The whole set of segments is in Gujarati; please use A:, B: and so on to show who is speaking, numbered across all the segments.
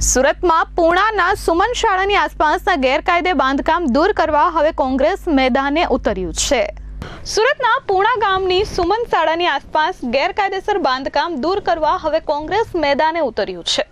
A: સુરતમાં પૂણાના સુમન શાળાની આસપાસના ગેરકાયદે બાંધકામ દૂર કરવા હવે કોંગ્રેસ મેદાને ઉતર્યું છે. સુરતના પૂણા ગામની સુમન શાળાની આસપાસ ગેરકાયદેસર બાંધકામ દૂર કરવા હવે કોંગ્રેસ મેદાને ઉતર્યું છે.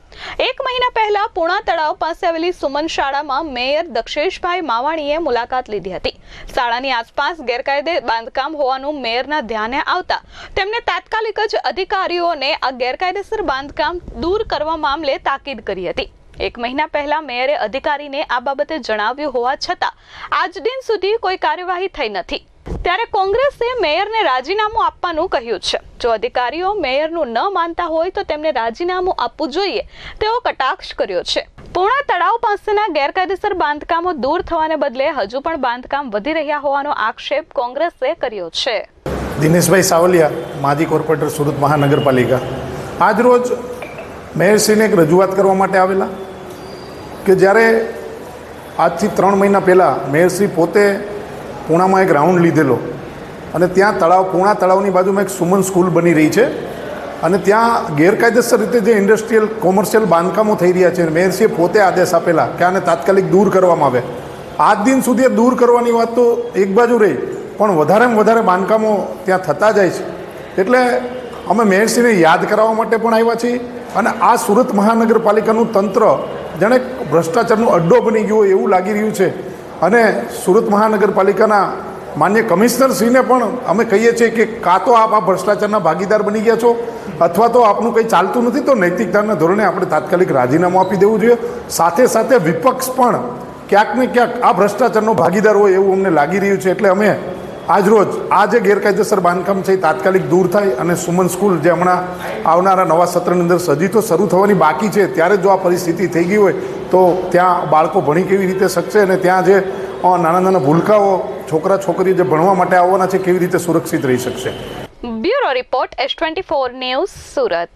A: એક મહિના પહેલા પૂણા તળાવ પાસે આવેલી સુમન શાળામાં મેયર દક્ષેશભાઈ માવાણીએ મુલાકાત લીધી હતી. શાળાની આસપાસ ગેરકાયદે બાંધકામ હોવાનું મેયરના ધ્યાને આવતા તેમણે તાત્કાલિક જ અધિકારીઓને આ ગેરકાયદેસર બાંધકામ દૂર કરવા મામલે તાકીદ કરી હતી. એક મહિના પહેલા મેયરે અધિકારીને આ બાબતે જણાવ્યું હોવા છતાં, આજ દિન સુધી કોઈ કાર્યવાહી થઈ નથી. ત્યારે કોંગ્રેસે મેયરને રાજીનામું આપવાનું કહ્યું છે. જો અધિકારીઓ મેયરનું ન માનતા હોય તો તેમને રાજીનામું આપવું જોઈએ, તેવો કટાક્ષ કર્યો છે. પૂર્ણા તળાવ પાસેના ગેરકાયદેસર બાંધકામો દૂર થવાને બદલે હજુ પણ બાંધકામ વધી રહ્યા હોવાનો આક્ષેપ કોંગ્રેસે કર્યો છે.
B: દિનેશભાઈ સાવલિયા, માજી કોર્પોરેટર સુરત મહાનગરપાલિકા. આજ રોજ મેયરશ્રીને એક રજૂઆત કરવા માટે આવેલા કે જ્યારે આજથી ત્રણ મહિના પહેલાં મેયરશ્રી પોતે પૂણામાં એક રાઉન્ડ લીધેલો. અને ત્યાં તળાવ, પૂણા તળાવની બાજુમાં એક સુમન સ્કૂલ બની રહી છે. અને ત્યાં ગેરકાયદેસર રીતે જે ઇન્ડસ્ટ્રીયલ, કોમર્શિયલ બાંધકામો થઈ રહ્યા છે મેયરસીએ પોતે આદેશ આપેલા કે આને તાત્કાલિક દૂર કરવામાં આવે. આજ દિન સુધી દૂર કરવાની વાત તો એક બાજુ રહી, પણ વધારેમાં વધારે બાંધકામો ત્યાં થતા જાય છે. એટલે અમે મેયરસીને યાદ કરાવવા માટે પણ આવ્યા છીએ. અને આ સુરત મહાનગરપાલિકાનું તંત્ર, જાણે ભ્રષ્ટાચારનો અડ્ડો બની ગયો એવું લાગી રહ્યું છે. અને સુરત મહાનગરપાલિકાના માન્ય કમિશનરશ્રીને પણ અમે કહીએ છીએ કે કાં તો આપ આ ભ્રષ્ટાચારના ભાગીદાર બની ગયા છો, અથવા તો આપનું કંઈ ચાલતું નથી, તો નૈતિકતાના ધોરણે આપણે તાત્કાલિક રાજીનામું આપી દેવું જોઈએ. સાથે સાથે વિપક્ષ પણ ક્યાંક ને ક્યાંક આ ભ્રષ્ટાચારનો ભાગીદાર હોય એવું અમને લાગી રહ્યું છે, એટલે અમે આજરોજ આ જે ગેરકાયદેસર બાંધકામ છે એ તાત્કાલિક દૂર થાય અને સુમન સ્કૂલ જે હમણાં આવનારા નવા સત્રની અંદર સજી તો શરૂ થવાની બાકી છે, ત્યારે જો આ પરિસ્થિતિ થઈ ગઈ હોય તો ત્યાં બાળકો ભણી કેવી રીતે શકશે અને ત્યાં જે નાના નાના ભૂલકાઓ છોકરા છોકરીઓ જે ભણવા માટે આવવાના છે, કેવી રીતે સુરક્ષિત રહી શકશે?
A: Bureau report S twenty four news Surat.